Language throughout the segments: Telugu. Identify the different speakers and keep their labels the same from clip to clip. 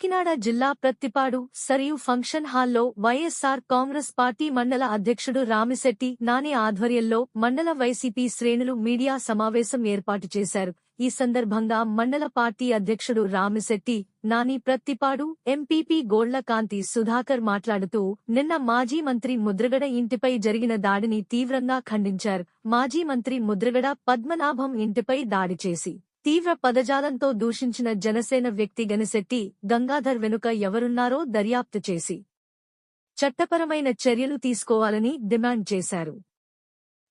Speaker 1: కాకినాడ జిల్లా ప్రత్తిపాడు సరియు ఫంక్షన్ హాల్లో వైఎస్సార్ కాంగ్రెస్ పార్టీ మండల అధ్యక్షుడు రామిశెట్టి నాని ఆధ్వర్యంలో మండల వైసీపీ శ్రేణులు మీడియా సమావేశం ఏర్పాటు చేశారు. ఈ సందర్భంగా మండల పార్టీ అధ్యక్షుడు రామిశెట్టి నాని ప్రత్తిపాడు ఎంపీపీ గోళ్ళకాంతి సుధాకర్ మాట్లాడుతూ నిన్న మాజీ మంత్రి ముద్రగడ ఇంటిపై జరిగిన దాడిని తీవ్రంగా ఖండించారు. మాజీ మంత్రి ముద్రగడ పద్మనాభం ఇంటిపై దాడి చేసి తీవ్ర పదజాలంతో దూషించిన జనసేన వ్యక్తి గనిశెట్టి గంగాధర్ వెనుక ఎవరున్నారో దర్యాప్తు చేసి చట్టపరమైన చర్యలు తీసుకోవాలని డిమాండ్ చేశారు.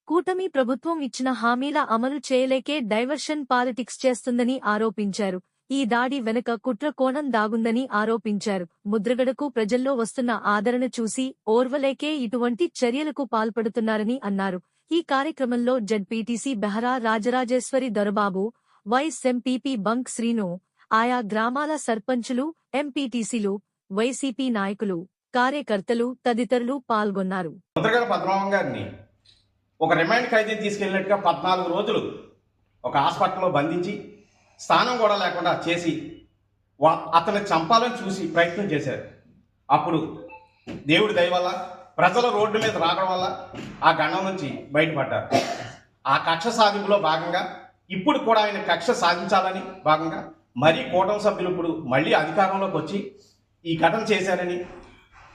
Speaker 1: కూటమి ప్రభుత్వం ఇచ్చిన హామీల అమలు చేయలేకే డైవర్షన్ పాలిటిక్స్ చేస్తుందని ఆరోపించారు. ఈ దాడి వెనుక కుట్ర కోణం దాగుందని ఆరోపించారు. ముద్రగడకు ప్రజల్లో వస్తున్న ఆదరణ చూసి ఓర్వలేకే ఇటువంటి చర్యలకు పాల్పడుతున్నారని అన్నారు. ఈ కార్యక్రమంలో ZPTC Behara Rajarajeswari Dorababu vice MPP bunk Srinu ఆయా గ్రామాల సర్పంచులు ఎంపీటీసీలు వైసీపీ నాయకులు కార్యకర్తలు తదితరులు పాల్గొన్నారు.
Speaker 2: ముద్రగడ పద్మనాభం గారిని ఒక రిమైండ్ ఖైదీ తీసుకెళ్ళినట్టుగా పద్నాలుగు రోజులు ఒక హాస్పిటల్లో బంధించి స్థానం కూడా లేకుండా చేసి అతన్ని చంపాలని చూసి ప్రయత్నం చేశారు. అప్పుడు దేవుడి దయ వల్ల ప్రజల రోడ్డు మీద రావడం వల్ల ఆ గండం నుంచి బయటపడ్డారు. ఆ కక్ష సాధింపులో భాగంగా ఇప్పుడు కూడా ఆయన కక్ష సాధించాలని భాగంగా మరీ కూటమి సభ్యులు ఇప్పుడు మళ్ళీ అధికారంలోకి వచ్చి ఈ ఘటన చేశారని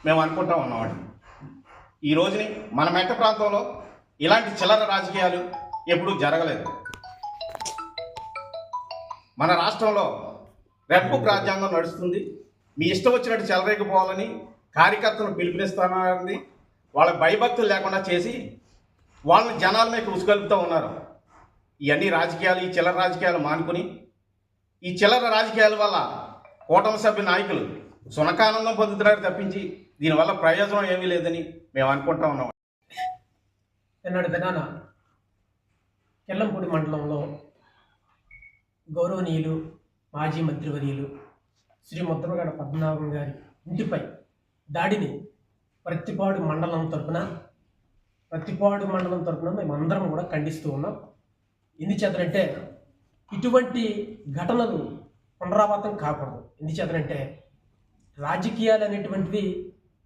Speaker 2: మేము అనుకుంటా ఉన్నామండి. ఈ రోజుని మన మెట్ట ప్రాంతంలో ఇలాంటి చిల్లర రాజకీయాలు ఎప్పుడూ జరగలేదు. మన రాష్ట్రంలో రెప్పు రాజ్యాంగం నడుస్తుంది. మీ ఇష్టం వచ్చినట్టు చెలరేకపోవాలని కార్యకర్తలను పిలుపునిస్తానని వాళ్ళ భయభక్తులు లేకుండా చేసి వాళ్ళని జనాల మీద ఉసుగలుపుతూ ఉన్నారు. ఇవన్నీ రాజకీయాలు ఈ చిల్లర రాజకీయాలు మానుకుని ఈ చిల్లర రాజకీయాల వల్ల కూటమి సభ్య నాయకులు సునకానందం పొందుతున్నారు తప్పించి దీనివల్ల ప్రయోజనం ఏమీ లేదని మేము అనుకుంటా ఉన్నాం.
Speaker 3: నిన్నటి దినాన కెల్లంపూడి మండలంలో గౌరవనీయులు మాజీ మంత్రివర్యులు శ్రీ ముద్రగడ పద్మనాభం గారి ఇంటిపై దాడిని ప్రతిపాడు మండలం తరపున ప్రతిపాడు మండలం తరపున మేమందరం కూడా ఖండిస్తూ ఉన్నాం. ఎందుచేతనంటే ఇటువంటి ఘటనలు పునరావృతం కాకూడదు. ఎందుచేతనంటే రాజకీయాలు అనేటువంటిది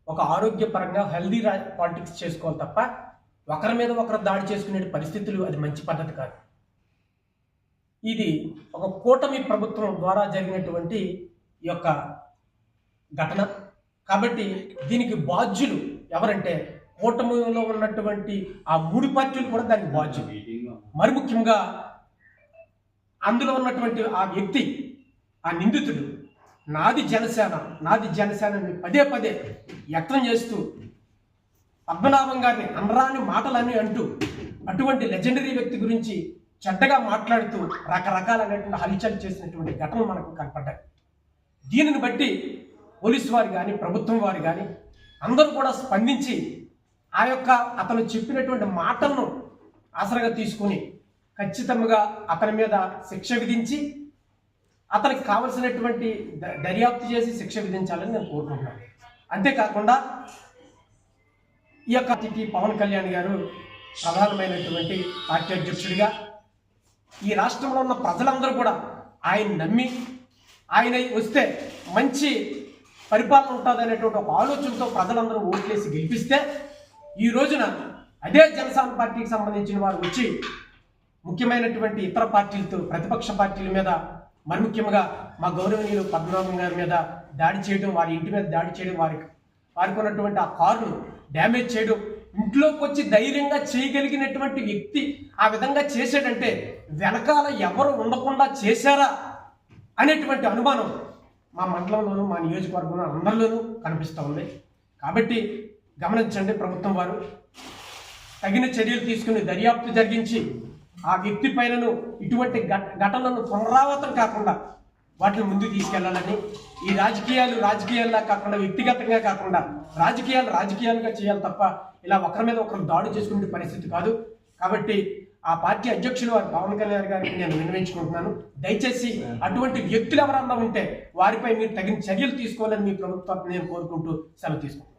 Speaker 3: ఒక ఆరోగ్యపరంగా హెల్దీ రా పాలిటిక్స్ చేసుకోవాలి తప్ప ఒకరి మీద ఒకరు దాడి చేసుకునే పరిస్థితులు అది మంచి పద్ధతి కాదు. ఇది ఒక కూటమి ప్రభుత్వం ద్వారా జరిగినటువంటి ఈ యొక్క ఘటన. కాబట్టి దీనికి బాధ్యులు ఎవరంటే కూటమిలో ఉన్నటువంటి ఆ మూడు పార్టీలు కూడా దానికి బాధ్యులు. మరి ముఖ్యంగా అందులో ఉన్నటువంటి ఆ వ్యక్తి ఆ నిందితుడు నాది జనసేన నాది జనసేన అని పదే పదే వ్యక్తం చేస్తూ పద్మనాభం గారిని అనరాని మాటలని అంటూ అటువంటి లెజెండరీ వ్యక్తి గురించి చెడ్డగా మాట్లాడుతూ రకరకాలైనటువంటి హల్చల్ చేసినటువంటి ఘటనలు మనకు కనపడ్డాయి. దీనిని బట్టి పోలీసు వారు కానీ ప్రభుత్వం వారు కానీ అందరూ కూడా స్పందించి ఆ యొక్క అతను చెప్పినటువంటి మాటలను ఆసరగా తీసుకుని ఖచ్చితంగా అతని మీద శిక్ష విధించి అతనికి కావలసినటువంటి ద- దర్యాప్తు చేసి శిక్ష విధించాలని నేను కోరుకుంటున్నాను. అంతేకాకుండా ఈ యొక్క అతిథి పవన్ కళ్యాణ్ గారు ప్రధానమైనటువంటి పార్టీ అధ్యక్షుడిగా ఈ రాష్ట్రంలో ఉన్న ప్రజలందరూ కూడా ఆయన నమ్మి ఆయన వస్తే మంచి పరిపాలన ఉంటుంది అనేటువంటి ఒక ఆలోచనతో ప్రజలందరూ ఓట్లేసి గెలిపిస్తే ఈ రోజున అదే జనసేన పార్టీకి సంబంధించిన వారు వచ్చి ముఖ్యమైనటువంటి ఇతర పార్టీలతో ప్రతిపక్ష పార్టీల మీద మరి ముఖ్యంగా మా గౌరవనీయులు పద్మనాభం గారి మీద దాడి చేయడం వారి ఇంటి మీద దాడి చేయడం వారికి వారికి ఉన్నటువంటి ఆ కారును డ్యామేజ్ చేయడం ఇంట్లోకి వచ్చి ధైర్యంగా చేయగలిగినటువంటి వ్యక్తి ఆ విధంగా చేశాడంటే వెనకాల ఎవరు ఉండకుండా చేశారా అనేటువంటి అనుమానం మా మండలంలోనూ మా నియోజకవర్గంలో అందరిలోనూ కనిపిస్తూ ఉంది. కాబట్టి గమనించండి ప్రభుత్వం వారు. తగిన చర్యలు తీసుకుని దర్యాప్తు జరిగించి ఆ వ్యక్తి పైనను ఇటువంటి ఘటనలను పునరావృతం కాకుండా వాటిని ముందుకు తీసుకెళ్ళాలని ఈ రాజకీయాలు రాజకీయాల్లా కాకుండా వ్యక్తిగతంగా కాకుండా రాజకీయాలు రాజకీయాలుగా చేయాలి తప్ప ఇలా ఒకరి మీద ఒకరు దాడి చేసుకునే పరిస్థితి కాదు. కాబట్టి ఆ పార్టీ అధ్యక్షులు వారు పవన్ కళ్యాణ్ గారికి నేను విన్నవించుకుంటున్నాను. దయచేసి అటువంటి వ్యక్తులు ఎవరన్నా ఉంటే వారిపై మీరు తగిన చర్యలు తీసుకోవాలని మీ ప్రభుత్వాన్ని నేను కోరుకుంటూ సెలవు తీసుకుంటున్నాను.